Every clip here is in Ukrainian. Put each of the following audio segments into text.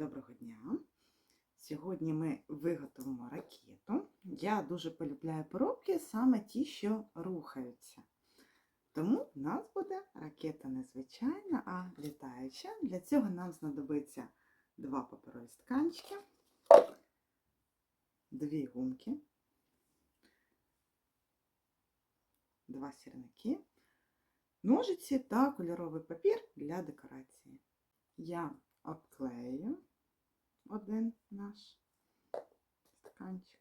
Доброго дня! Сьогодні ми виготовимо ракету. Я дуже полюбляю поробки, саме ті, що рухаються. Тому в нас буде ракета не звичайна, а літаюча. Для цього нам знадобиться два паперові стаканчики, дві гумки, два сірники, ножиці та кольоровий папір для декорації. Я обклею один наш стаканчик.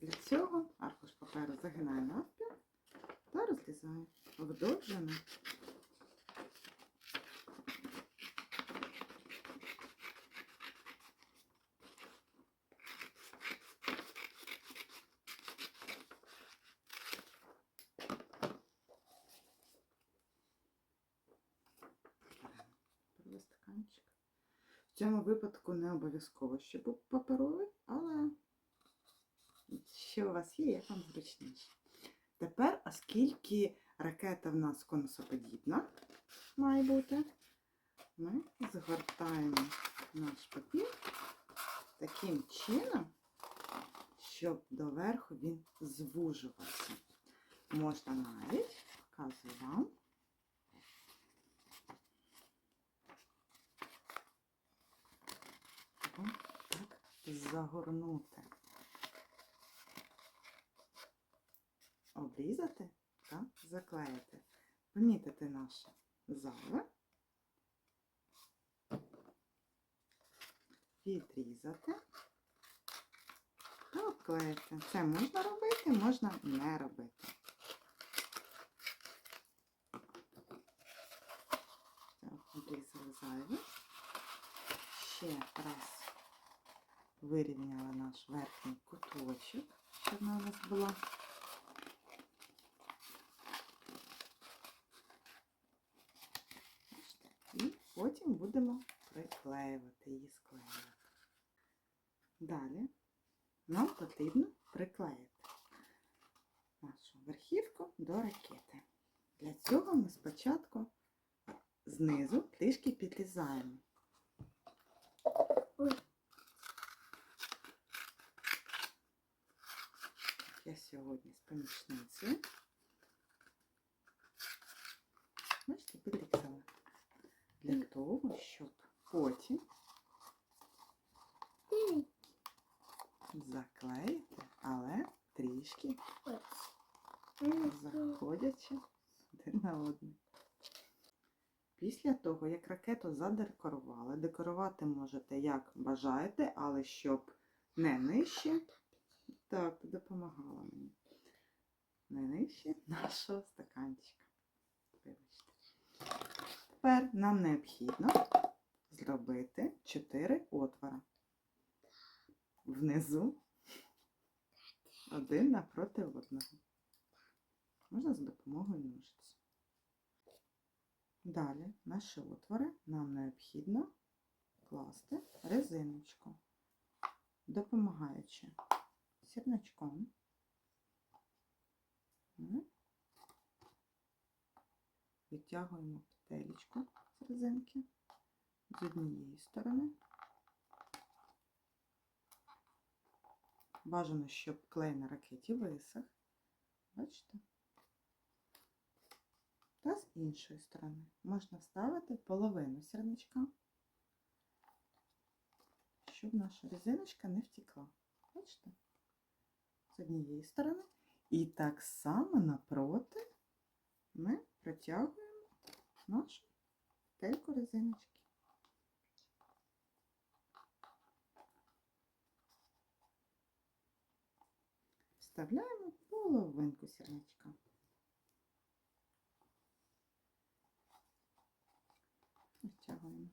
Для цього аркуш паперу загинаю навпіл та розрізаю в довжину. Стаканчик. В цьому випадку не обов'язково, щоб був паперовий, але що у вас є, як вам зручніше. Тепер, оскільки ракета в нас конусоподібна має бути, ми згортаємо наш папір таким чином, щоб доверху він звужувався. Можна навіть, показую вам, так загорнути. Обрізати та заклеїти. Помітити наше зайве. Відрізати та обклеїти. Це можна робити, можна не робити. Так, обрізали зайве. Ще раз вирівняла наш верхній куточок, щоб вона у нас була. І потім будемо приклеювати її, склеювати. Далі нам потрібно приклеїти нашу верхівку до ракети. Для цього ми спочатку знизу трішки підрізаємо. Я сьогодні з помічницею. Бачите, підрізала. Для того, щоб потім заклеїти, але трішки заходячи один на один. Після того, як ракету задекорували, декорувати можете як бажаєте, але щоб не нижче, так, допомагала мені. Не нижче нашого стаканчика. Вибачте. Тепер нам необхідно зробити 4 отвора. Внизу один напроти одного. Можна за допомогою ножиць. Далі наші отвори нам необхідно класти резиночку, допомагаючи сірничком. М. Відтягуємо петелечку з резинки з однієї сторони. Бажано, щоб клей на ракеті висох. Бачите? Та з іншої сторони можна вставити половину сірничка, щоб наша резиночка не втекла. Бачите? З однієї сторони. І так само напроти ми протягуємо нашу тельку резиночки. Вставляємо половинку сірничка. Втягуємо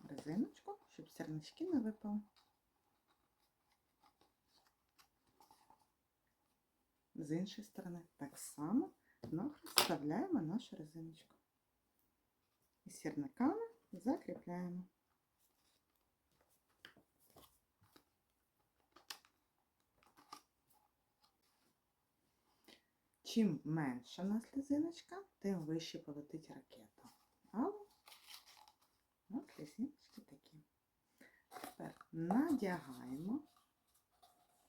резиночку, щоб сірнички не випали. З іншої сторони так само навхрест вставляємо нашу резиночку. І сірниками закріпляємо. Чим менша у нас резиночка, тим вище полетить ракета. Але у нас резиночки такі. Тепер надягаємо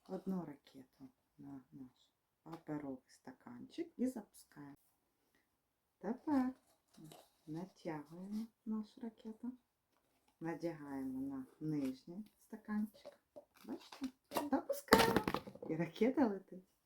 одну ракету на наш паперовий стаканчик і запускаємо. Тепер натягуємо нашу ракету, надягаємо на нижній стаканчик. Бачите? Запускаємо. І ракета летить.